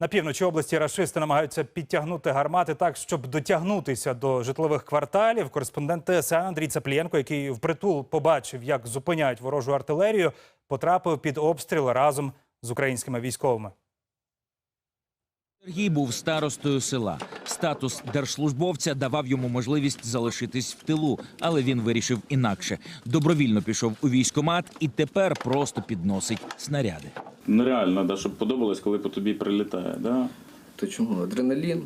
На півночі області рашисти намагаються підтягнути гармати так, щоб дотягнутися до житлових кварталів. Кореспондент ТСН Андрій Цаплієнко, який впритул побачив, як зупиняють ворожу артилерію, потрапив під обстріл разом з українськими військовими. Сергій був старостою села. Статус держслужбовця давав йому можливість залишитись в тилу, але він вирішив інакше. Добровільно пішов у військкомат і тепер просто підносить снаряди. Нереально, да, щоб подобалось, коли по тобі прилітає. Да? То чому? Адреналін.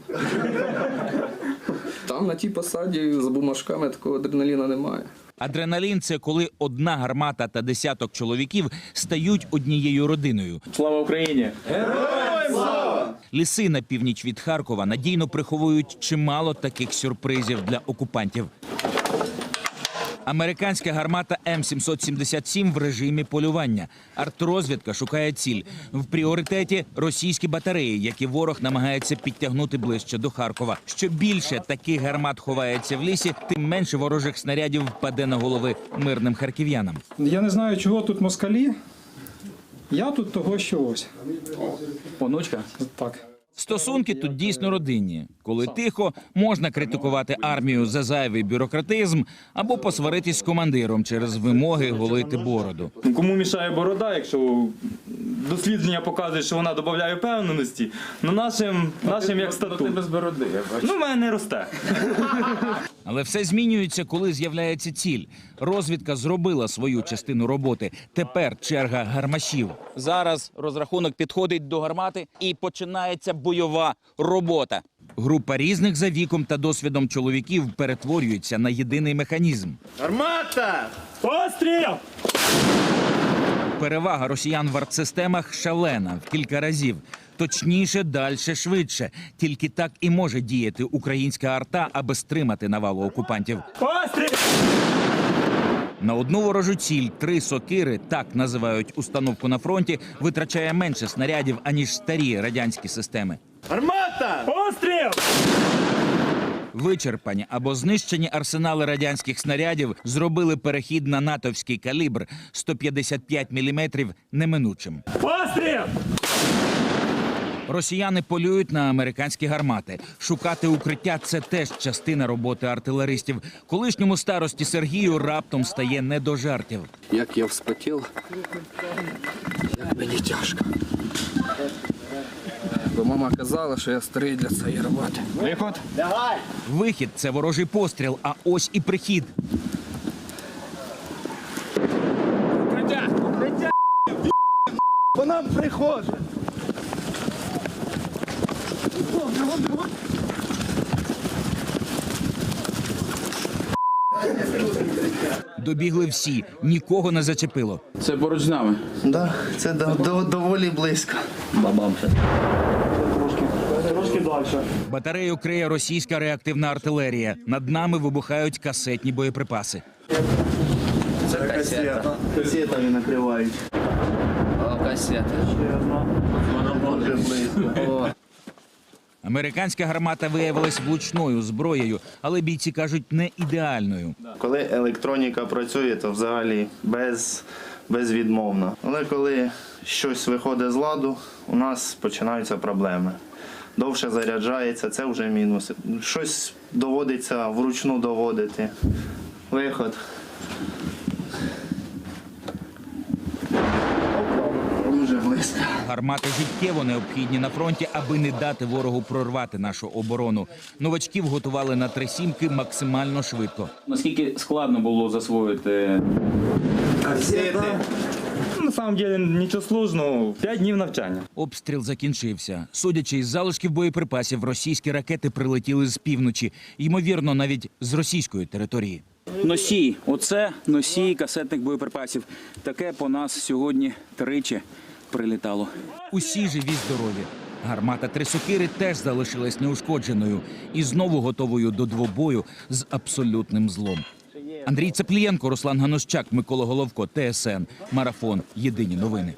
Там на тій посаді за бумажками такого адреналіна немає. Адреналін це коли одна гармата та десяток чоловіків стають однією родиною. Слава Україні! Ліси на північ від Харкова надійно приховують чимало таких сюрпризів для окупантів. Американська гармата М777 в режимі полювання. Артрозвідка шукає ціль. В пріоритеті російські батареї, які ворог намагається підтягнути ближче до Харкова. Що більше таких гармат ховається в лісі, тим менше ворожих снарядів впаде на голови мирним харків'янам. Я не знаю, чого тут москалі. Я тут того, що ось. Онучка. Так. Стосунки тут дійсно родинні. Коли тихо, можна критикувати армію за зайвий бюрократизм або посваритись з командиром через вимоги голити бороду. Ну, Кому мішає борода, якщо дослідження показують, що вона додає впевненості, ну нашим, нашим як статут. без бороди, я бачу. Ну, в мене не росте. Але все змінюється, коли з'являється ціль. Розвідка зробила свою частину роботи. Тепер черга гармашів. Зараз розрахунок підходить до гармати і починається бойова робота. Група різних за віком та досвідом чоловіків перетворюється на єдиний механізм. Постріл! Перевага росіян в артсистемах шалена в кілька разів. Точніше, далі, швидше. Тільки так і може діяти українська арта, аби стримати навалу окупантів. Постріл! На одну ворожу ціль три сокири, так називають установку на фронті, витрачає менше снарядів аніж старі радянські системи. Армата! Постріл! Вичерпані або знищені арсенали радянських снарядів зробили перехід на натовський калібр 155 мм неминучим. Постріл! Росіяни полюють на американські гармати. Шукати укриття це теж частина роботи артилеристів. Колишньому старості Сергію раптом стає не до жартів. Як я вспотів, як мені тяжко. Бо мама казала, що я старий для цієї роботи. Виход. Вихід це ворожий постріл, а ось і прихід. Добігли всі, нікого не зачепило. Це поруч з нами. Да, це до, до, доволі близько. Батарею криє російська реактивна артилерія. Над нами вибухають касетні боєприпаси. Це касета. Касетами накривають. О, касета. Воно дуже близько. Американська гармата виявилась влучною зброєю, але бійці кажуть не ідеальною. Коли електроніка працює, то взагалі без, безвідмовно. Але коли щось виходить з ладу, у нас починаються проблеми. Довше заряджається, це вже мінус. Щось доводиться вручну доводити. Виход. Дуже близько. Гармати життєво необхідні на фронті, аби не дати ворогу прорвати нашу оборону. Новачків готували на три сімки максимально швидко. Наскільки складно було засвоїти Касети. На самом деле нічого сложного. П'ять днів навчання. Обстріл закінчився. Судячи із залишків боєприпасів, російські ракети прилетіли з півночі, ймовірно, навіть з російської території. Носій, оце носій касетних боєприпасів. Таке по нас сьогодні тричі прилітало. Усі живі здорові. Гармата Трисокири теж залишилась неушкодженою і знову готовою до двобою з абсолютним злом. Андрій Цеплієнко, Руслан Ганущак, Микола Головко, ТСН, Марафон. Єдині новини.